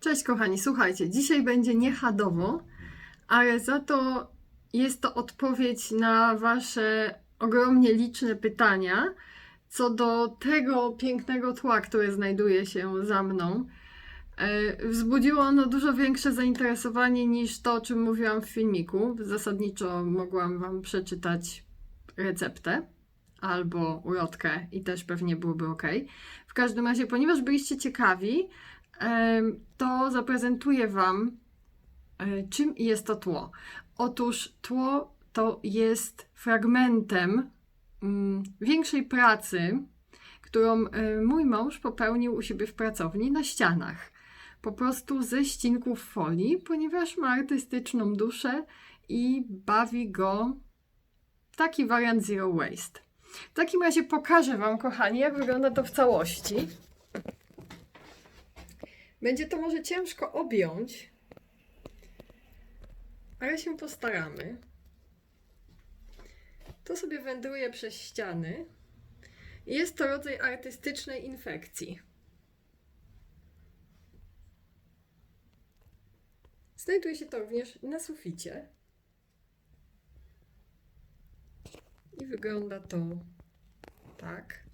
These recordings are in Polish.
Cześć kochani, słuchajcie, dzisiaj będzie niechadowo, ale za to jest to odpowiedź na Wasze ogromnie liczne pytania co do tego pięknego tła, które znajduje się za mną. E, Wzbudziło ono dużo większe zainteresowanie niż to, o czym mówiłam w filmiku. Zasadniczo mogłam Wam przeczytać receptę albo ulotkę i też pewnie byłoby ok. W każdym razie, ponieważ byliście ciekawi, to zaprezentuję Wam, e, czym jest to tło. Otóż tło to jest fragmentem mm, większej pracy, którą e, mój mąż popełnił u siebie w pracowni na ścianach. Po prostu ze ścinków folii, ponieważ ma artystyczną duszę i bawi go taki wariant zero waste. W takim razie pokażę Wam, kochani, jak wygląda to w całości. Będzie to może ciężko objąć, ale się postaramy. To sobie wędruje przez ściany. Jest to rodzaj artystycznej infekcji. Znajduje się to również na suficie. I wygląda to tak.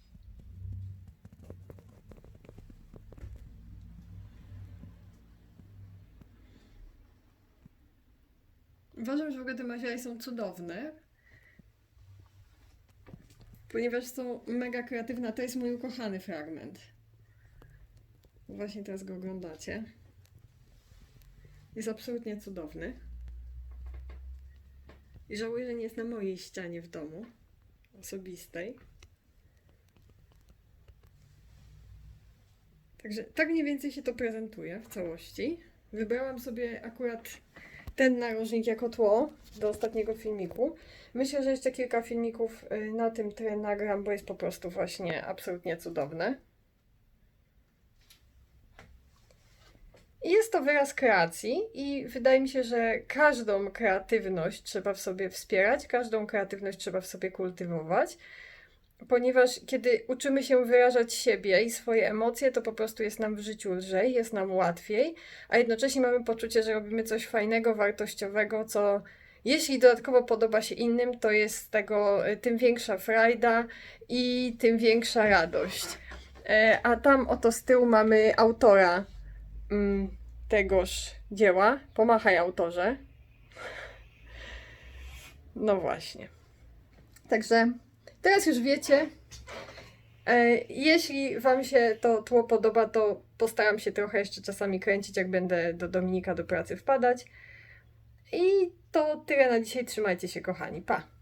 Uważam, że w ogóle te materiały są cudowne, ponieważ są mega kreatywne. To jest mój ukochany fragment. Właśnie teraz go oglądacie. Jest absolutnie cudowny. I żałuję, że nie jest na mojej ścianie w domu osobistej. Także tak mniej więcej się to prezentuje w całości. Wybrałam sobie akurat ten narożnik jako tło do ostatniego filmiku. Myślę, że jeszcze kilka filmików y, na tym tren nagram, bo jest po prostu właśnie absolutnie cudowne. Jest to wyraz kreacji i wydaje mi się, że każdą kreatywność trzeba w sobie wspierać, każdą kreatywność trzeba w sobie kultywować, ponieważ kiedy uczymy się wyrażać siebie i swoje emocje, to po prostu jest nam w życiu lżej, jest nam łatwiej, a jednocześnie mamy poczucie, że robimy coś fajnego, wartościowego, co jeśli dodatkowo podoba się innym, to jest tego y, tym większa frajda i tym większa radość. E, A tam oto z tyłu mamy autora mm, tegoż dzieła. Pomachaj autorze. No właśnie. Także teraz już wiecie. E, Jeśli Wam się to tło podoba, to postaram się trochę jeszcze czasami kręcić, jak będę do Dominika do pracy wpadać. I to tyle na dzisiaj. Trzymajcie się, kochani. Pa!